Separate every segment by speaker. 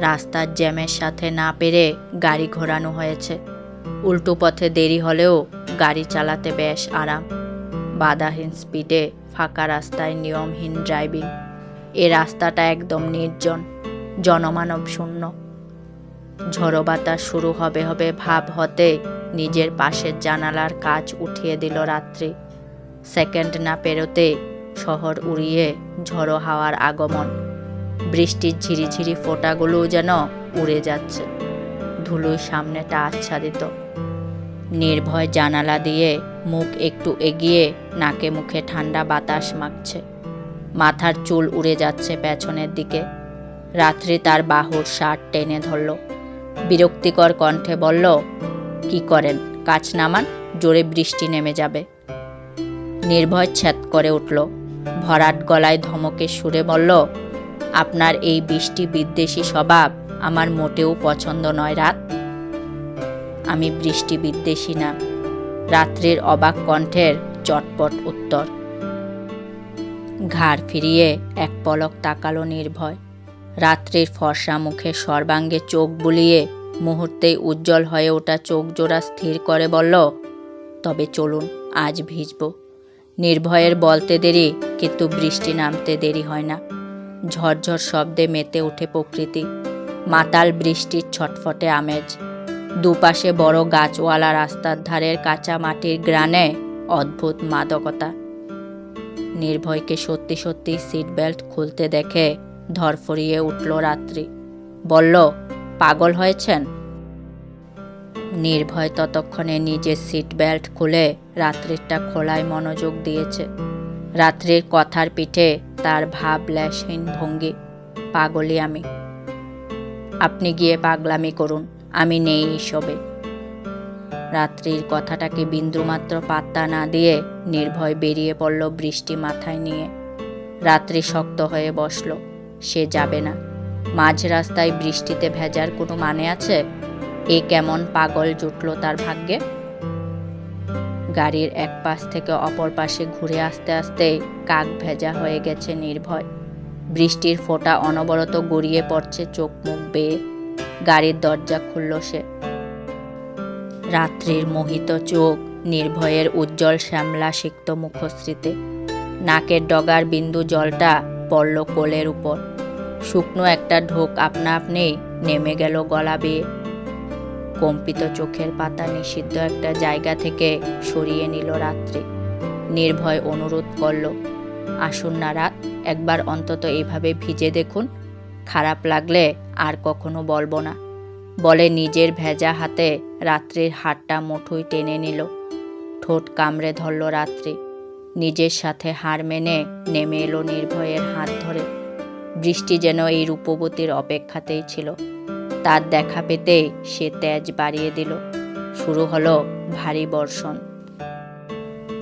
Speaker 1: রাস্তার জ্যামের সাথে না পেরে গাড়ি ঘোরানো হয়েছে। উল্টো পথে দেরি হলেও গাড়ি চালাতে বেশ আরাম। বাধাহীন স্পিডে ফাঁকা রাস্তায় নিয়মহীন ড্রাইভিং। এ রাস্তাটা একদম নির্জন, জনমানব শূন্য। ঝড়ো বাতাস শুরু হবে হবে ভাব হতে নিজের পাশের জানালার কাজ উঠিয়ে দিল রাত্রি। সেকেন্ড না পেরোতে শহর উড়িয়ে ঝড়ো হাওয়ার আগমন। বৃষ্টির ঝিরিঝিরি ফোঁটাগুলোও যেন উড়ে যাচ্ছে। ধুলোয় সামনেটা আচ্ছাদিত। নির্ভয় জানালা দিয়ে মুখ একটু এগিয়ে নাকে মুখে ঠান্ডা বাতাস মাখছে। মাথার চুল উড়ে যাচ্ছে পেছনের দিকে। রাত্রি তার বাহুর শার্ট টেনে ধরল। বিরক্তিকর কণ্ঠে বলল, কি করেন? কাজ নামান, জোরে বৃষ্টি নেমে যাবে। নির্ভয় ছ্যাত করে উঠল। ভরাট গলায় ধমকে সুরে বলল আপনার এই বৃষ্টি বিদ্বেষী স্বভাব আমার মোটেও পছন্দ নয়, রাত। আমি বৃষ্টি বিদ্বেষী না। রাত্রির অবাক কণ্ঠের চটপট উত্তর। ঘাড় ফিরিয়ে এক পলক তাকালো নির্ভয়। রাত্রির ফর্সা মুখে সর্বাঙ্গে চোখ বুলিয়ে মুহূর্তেই উজ্জ্বল হয়ে ওঠা চোখ জোড়া স্থির করে বলল, তবে চলুন, আজ ভিজব। নির্ভয়ের বলতে দেরি, কিন্তু বৃষ্টি নামতে দেরি হয় না। ঝরঝর শব্দে মেতে ওঠে প্রকৃতি। মাতাল বৃষ্টির ছটফটে আমেজ। দুপাশে বড় গাছওয়ালা রাস্তার ধারের কাঁচা মাটির গ্রানে অদ্ভুত মাদকতা। নির্ভয়কে সত্যি সত্যি সিট বেল্ট খুলতে দেখে ধরফরিয়ে উঠল রাত্রি। বলল, পাগল হয়েছেন? নির্ভয় ততক্ষণে নিজের সিট বেল্ট খুলে রাত্রিরটা খোলায় মনোযোগ দিয়েছে। রাত্রির কথার পিঠে তার ভাব ল্যাসহীন ভঙ্গি, পাগলি আমি। আপনি গিয়ে পাগলামি করুন, আমি নেই এসবে। রাত্রির কথাটাকে বিন্দুমাত্র পাত্তা না দিয়ে নির্ভয় বেরিয়ে পড়ল বৃষ্টি মাথায় নিয়ে। রাত্রি শক্ত হয়ে বসল, সে যাবে না। মাঝ রাস্তায় বৃষ্টিতে ভেজার কোনো মানে আছে? এ কেমন পাগল জুটল তার ভাগ্যে? গাড়ির এক পাশ থেকে অপর পাশে ঘুরে আসতে আসতে কাক ভেজা হয়ে গেছে নির্ভয়। বৃষ্টির ফোঁটা অনবরত গড়িয়ে পড়ছে চোখ মুখ বেয়ে। গাড়ির দরজা খুলল সে। রাত্রির মোহিত চোখ নির্ভয়ের উজ্জ্বল শ্যামলা সিক্ত মুখশ্রীতে। নাকের ডগার বিন্দু জলটা পড়ল কোলের উপর। শুকনো একটা ঢোক আপনা আপনি নেমে গেল গলা বেয়ে। কম্পিত চোখের পাতা নিষিদ্ধ একটা জায়গা থেকে সরিয়ে নিল রাত্রি। নির্ভয় অনুরোধ করল, আসুন না রাত, একবার অন্তত এভাবে ভিজে দেখুন। খারাপ লাগলে আর কখনো বলব না। বলে নিজের ভেজা হাতে রাত্রির হাতটা মুঠুই টেনে নিল। ঠোঁট কামড়ে ধরল রাত্রি। নিজের সাথে হার মেনে নেমে এলো নির্ভয়ের হাত ধরে। বৃষ্টি যেন এই রূপবতীর অপেক্ষাতেই ছিল। তার দেখা পেতেই সে তেজ বাড়িয়ে দিল। শুরু হলো ভারী বর্ষণ।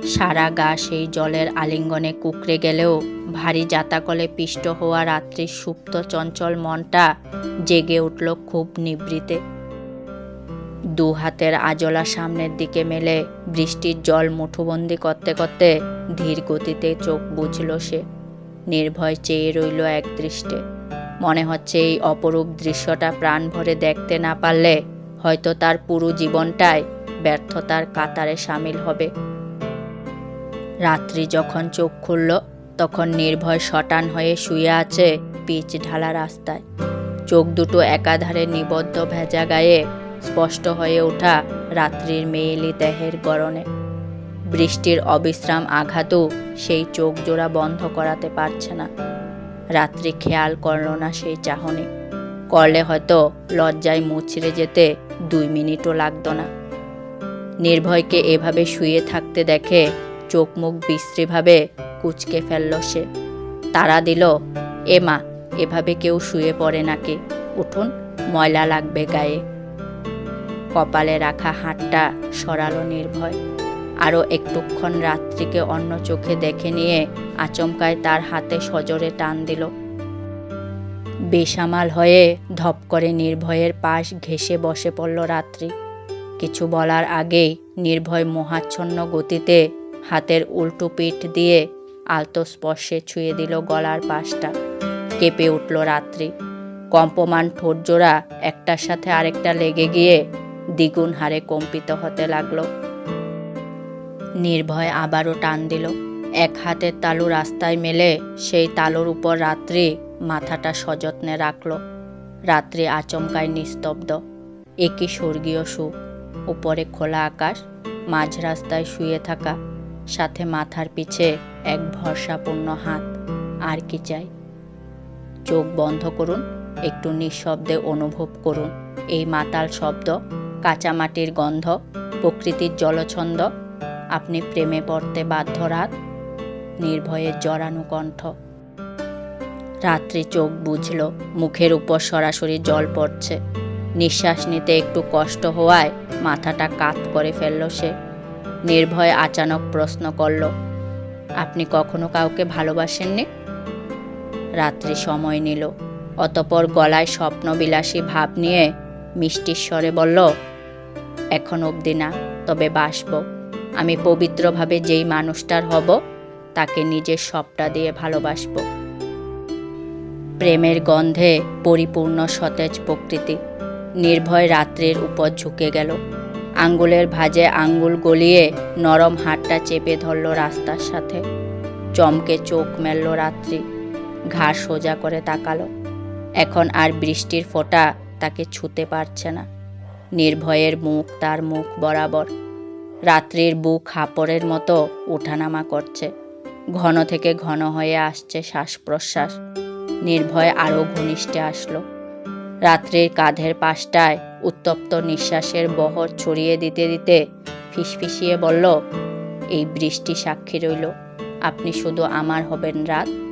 Speaker 1: সারা গা সেই জলের আলিঙ্গনে কুকড়ে গেলেও ভারী জাতাকলে পিষ্ট হওয়া রাত্রির সুপ্ত চঞ্চল মনটা জেগে উঠল খুব নিবৃতে দু হাতের আজলা সামনের দিকে মেলে বৃষ্টির জল মুঠোবন্দি করতে করতে ধীর গতিতে চোখ বুঝল সে। নির্ভয় চেয়ে রইল এক দৃষ্টে। মনে হচ্ছে এই অপরূপ দৃশ্যটা প্রাণ ভরে দেখতে না পারলে হয়তো তার পুরো জীবনটাই ব্যর্থতার কাতারে সামিল হবে। রাত্রি যখন চোখ খুলল, তখন নির্ভয় শটান হয়ে শুয়ে আছে পিচ ঢালা রাস্তায়। চোখ দুটো একাধারে নিবদ্ধ ভেজা গায়ে স্পষ্ট হয়ে ওঠা রাত্রির মেয়েলি দেহের গরণে বৃষ্টির অবিশ্রাম আঘাতও সেই চোখ জোড়া বন্ধ করাতে পারছে না। রাত্রি খেয়াল করল না সেই চাহনি। করলে হয়তো লজ্জায় মুচড়ে যেতে দুই মিনিটও লাগতো না। নির্ভয়কে এভাবে শুয়ে থাকতে দেখে চোখ মুখ বিশ্রীভাবে কুচকে ফেলল সে। তারা দিল, এ মা, এভাবে কেউ শুয়ে পড়ে নাকি? উঠুন, ময়লা লাগবে গায়ে। কপালে রাখা হাতটা সরালো নির্ভয়। আরও একটুক্ষণ রাত্রিকে অন্য চোখে দেখে নিয়ে আচমকায় তার হাতে সজোরে টান দিল। বেসামাল হয়ে ধপ করে নির্ভয়ের পাশ ঘেসে বসে পড়ল রাত্রি। কিছু বলার আগেই নির্ভয় মোহাচ্ছন্ন গতিতে হাতের উল্টো পিঠ দিয়ে আলতো স্পর্শে ছুঁয়ে দিল গলার পাশটা। কেঁপে উঠল রাত্রি। কম্পমান ঠোঁটজোড়া একটার সাথে আরেকটা লেগে গিয়ে দ্বিগুণ হারে কম্পিত হতে লাগল। নির্ভয় আবারও টান দিল। এক হাতের তালু রাস্তায় মেলে সেই তালুর উপর রাত্রি মাথাটা সযত্নে রাখল। রাত্রি আচমকায় নিস্তব্ধ। একই স্বর্গীয় সুখ। উপরে খোলা আকাশ, মাঝ রাস্তায় শুয়ে থাকা, সাথে মাথার পিছে এক ভরসাপূর্ণ হাত। আর কি চাই? চোখ বন্ধ করুন, একটু নিঃশব্দে অনুভব করুন। এই মাতাল শব্দ কাঁচামাটির গন্ধ, প্রকৃতির জলছন্দ আপনি প্রেমে পড়তে বাধ্য রাত নির্ভয়ের জড়ানো কণ্ঠ। রাত্রি চোখ বুঝল, মুখের উপর সরাসরি জল পড়ছে। নিঃশ্বাস নিতে একটু কষ্ট হওয়ায় মাথাটা কাত করে ফেলল সে। নির্ভয় আচানক প্রশ্ন করল, আপনি কখনো কাউকে ভালোবাসেননি? রাত্রি সময় নিল, অতপর গলায় স্বপ্নবিলাসী ভাব নিয়ে মিষ্টির স্বরে বলল, এখন অবধি না, তবে বাসব। আমি পবিত্রভাবে যেই মানুষটার হব, তাকে নিজের সবটা দিয়ে ভালোবাসব। প্রেমের গন্ধে পরিপূর্ণ সতেজ প্রকৃতি, নির্ভয় রাত্রির উপর ঝুঁকে গেল। আঙ্গুলের ভাজে আঙ্গুল গলিয়ে নরম হাতটা চেপে ধরল রাস্তার সাথে। চমকে চোখ মেলল রাত্রি, ঘাড় সোজা করে তাকালো। এখন আর বৃষ্টির ফোঁটা তাকে ছুতে পারছে না। নির্ভয়ের মুখ তার মুখ বরাবর। রাত্রির বুক হাপড়ের মতো ওঠানামা করছে। ঘন থেকে ঘন হয়ে আসছে শ্বাস প্রশ্বাস নির্ভয় আরও ঘনিষ্ঠে আসলো। রাত্রির কাঁধের পাশটায় উত্তপ্ত নিঃশ্বাসের বহর ছড়িয়ে দিতে দিতে ফিসফিসিয়ে বলল, এই বৃষ্টি সাক্ষী রইল। আপনি শুধু আমার হবেন রাত।